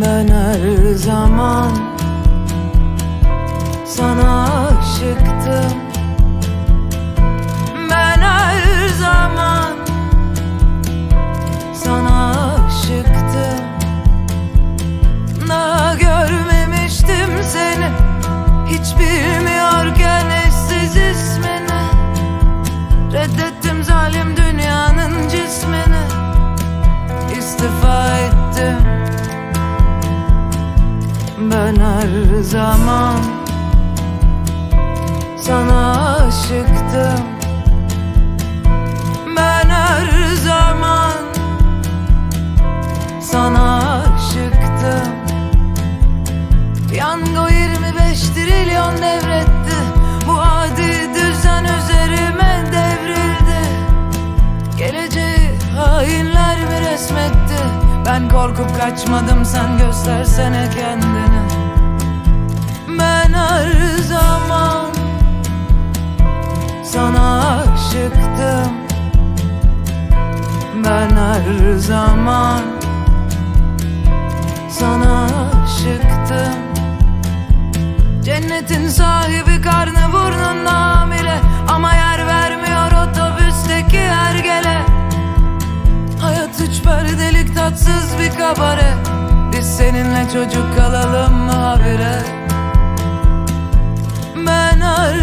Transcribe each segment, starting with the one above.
Ben her zaman sana aşıktım. Ben her zaman sana aşıktım. Daha görmemiştim seni Hiç bilmiyorken eşsiz ismini. Reddettim zalim dünyanın her zaman Sana aşıktım. Ben her zaman Sana aşıktım. Piyango 25 trilyon devretti. Bu adi düzen üzerime devrildi. Geleceği hainler mi resmetti? Ben korkup kaçmadım sen göstersene kendini her zaman Sana aşıktım. Cennetin sahibi karnı burnunda hamile Ama yer vermiyor otobüsteki hergele Hayat üç perdelik tatsız bir kabare. Biz seninle çocuk kalalım mı habire? Ben her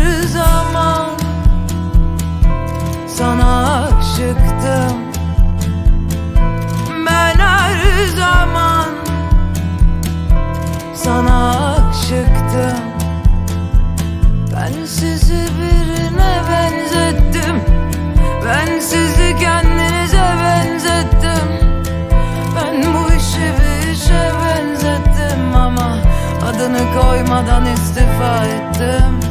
koymadan istifa ettim